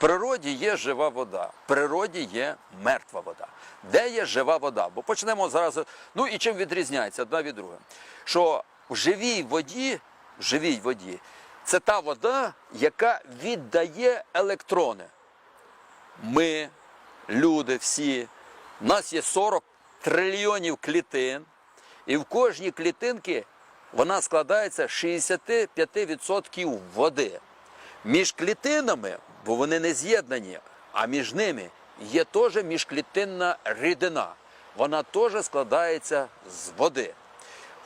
природі є жива вода, в природі є мертва вода. Де є жива вода? Бо почнемо зараз. Ну і чим відрізняється одна від другої? Що в живій воді, в живій воді, це та вода, яка віддає електрони. Ми, люди всі, у нас є 40 трильйонів клітин, і в кожній клітинці вона складається з 65% води. Між клітинами, бо вони не з'єднані, а між ними є теж міжклітинна рідина. Вона теж складається з води.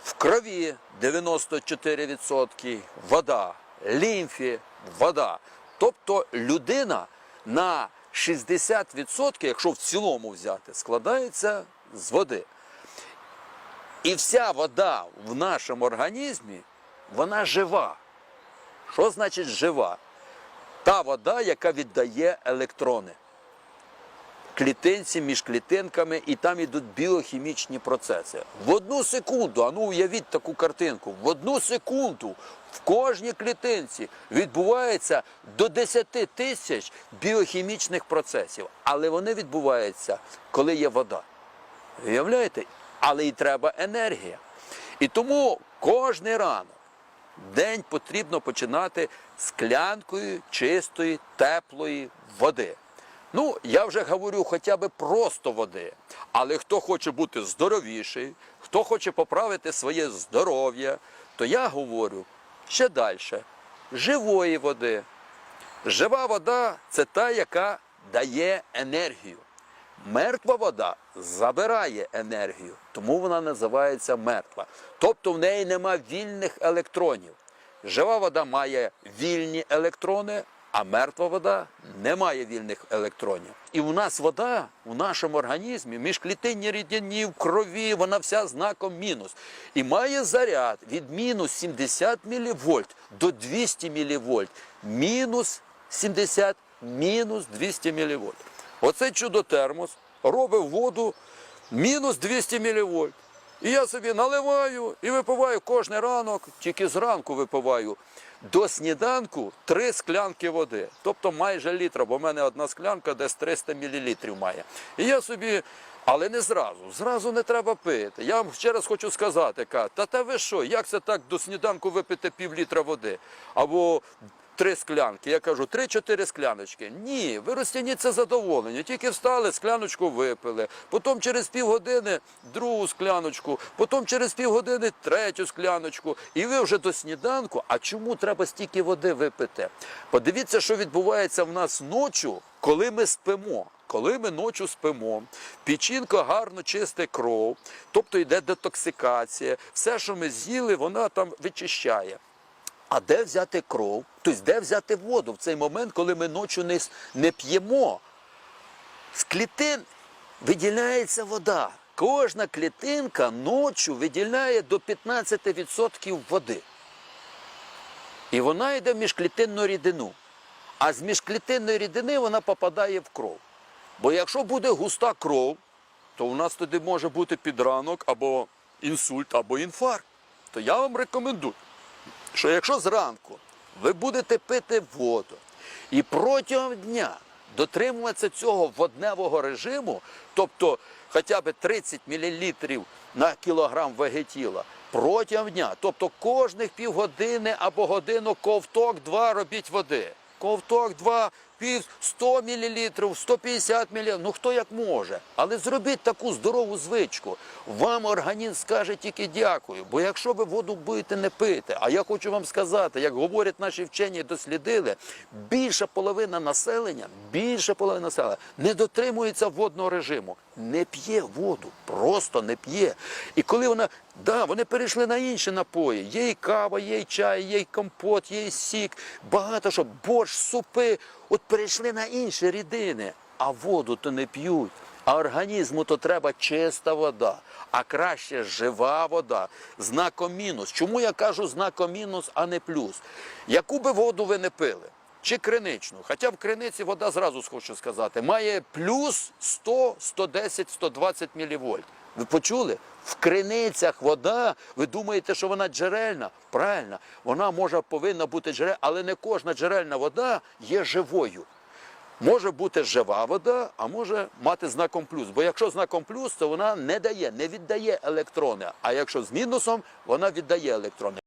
В крові 94% вода, лімфі вода. Тобто людина на 60%, якщо в цілому взяти, складається з води. І вся вода в нашому організмі, вона жива. Що значить жива? Та вода, яка віддає електрони. Клітинці між клітинками, і там йдуть біохімічні процеси. В одну секунду, а ну уявіть таку картинку, в одну секунду в кожній клітинці відбувається до 10 тисяч біохімічних процесів. Але вони відбуваються, коли є вода. Уявляєте? Але і треба енергія. І тому кожний ранок день потрібно починати склянкою чистої, теплої води. Ну, я вже говорю хоча б просто води. Але хто хоче бути здоровіший, хто хоче поправити своє здоров'я, то я говорю ще далі. Живої води. Жива вода це та, яка дає енергію. Мертва вода забирає енергію, тому вона називається мертва. Тобто в неї нема вільних електронів. Жива вода має вільні електрони, а мертва вода не має вільних електронів. І у нас вода в нашому організмі, міжклітинні рідині, в крові, вона вся знаком мінус. І має заряд від мінус 70 мВ до 200 мВ. Мінус 70, мінус 200 мВ. Оцей чудо-термос робить воду мінус 200 мВ. І я собі наливаю і випиваю кожен ранок, тільки зранку випиваю. До сніданку три склянки води, тобто майже літра, бо в мене одна склянка десь 300 мл має. І я собі, але не зразу, зразу не треба пити. Я вам ще раз хочу сказати, ка, та та ви що, як це так до сніданку випити пів літра води? Або три склянки. Я кажу, три-чотири скляночки. Ні, ви розтягніться задоволені. Тільки встали, скляночку випили. Потім через півгодини другу скляночку, потім через півгодини третю скляночку. І ви вже до сніданку. А чому треба стільки води випити? Подивіться, що відбувається в нас ночі, коли ми спимо. Коли ми ночі спимо, печінка гарно чистить кров, тобто йде детоксикація, все, що ми з'їли, вона там вичищає. А де взяти кров? Тобто де взяти воду в цей момент, коли ми ночі не, не п'ємо? З клітин виділяється вода. Кожна клітинка ночі виділяє до 15% води. І вона йде в міжклітинну рідину. А з міжклітинної рідини вона попадає в кров. Бо якщо буде густа кров, то у нас тоді може бути підранок або інсульт, або інфаркт. То я вам рекомендую що якщо зранку ви будете пити воду і протягом дня дотримуватися цього водневого режиму, тобто хоча б 30 мл на кілограм ваги тіла, протягом дня, тобто кожних півгодини або годину ковток два робіть води. Ковток два, пів 100 мл, 150 мл, ну хто як може. Але зробіть таку здорову звичку. Вам організм скаже тільки дякую. Бо якщо ви воду будете не пити, а я хочу вам сказати, як говорять наші вчені, дослідили, більша половина населення, більша половина населення не дотримується водного режиму, не п'є воду, просто не п'є. І коли вона, да, вони перейшли на інші напої. Є і кава, є і чай, є і компот, є і сік, багато що, борщ, супи. От перейшли на інші рідини, а воду то не п'ють. А організму то треба чиста вода, а краще жива вода. Знаком мінус. Чому я кажу знаком мінус, а не плюс? Яку би воду ви не пили? Чи криничну? Хоча в криниці вода, зразу хочу сказати, має плюс 100, 110, 120 мВ. Ви почули? В криницях вода, ви думаєте, що вона джерельна? Правильно, вона може повинна бути джерельна, але не кожна джерельна вода є живою. Може бути жива вода, а може мати знаком плюс. Бо якщо знаком плюс, то вона не дає, не віддає електрони. А якщо з мінусом, вона віддає електрони.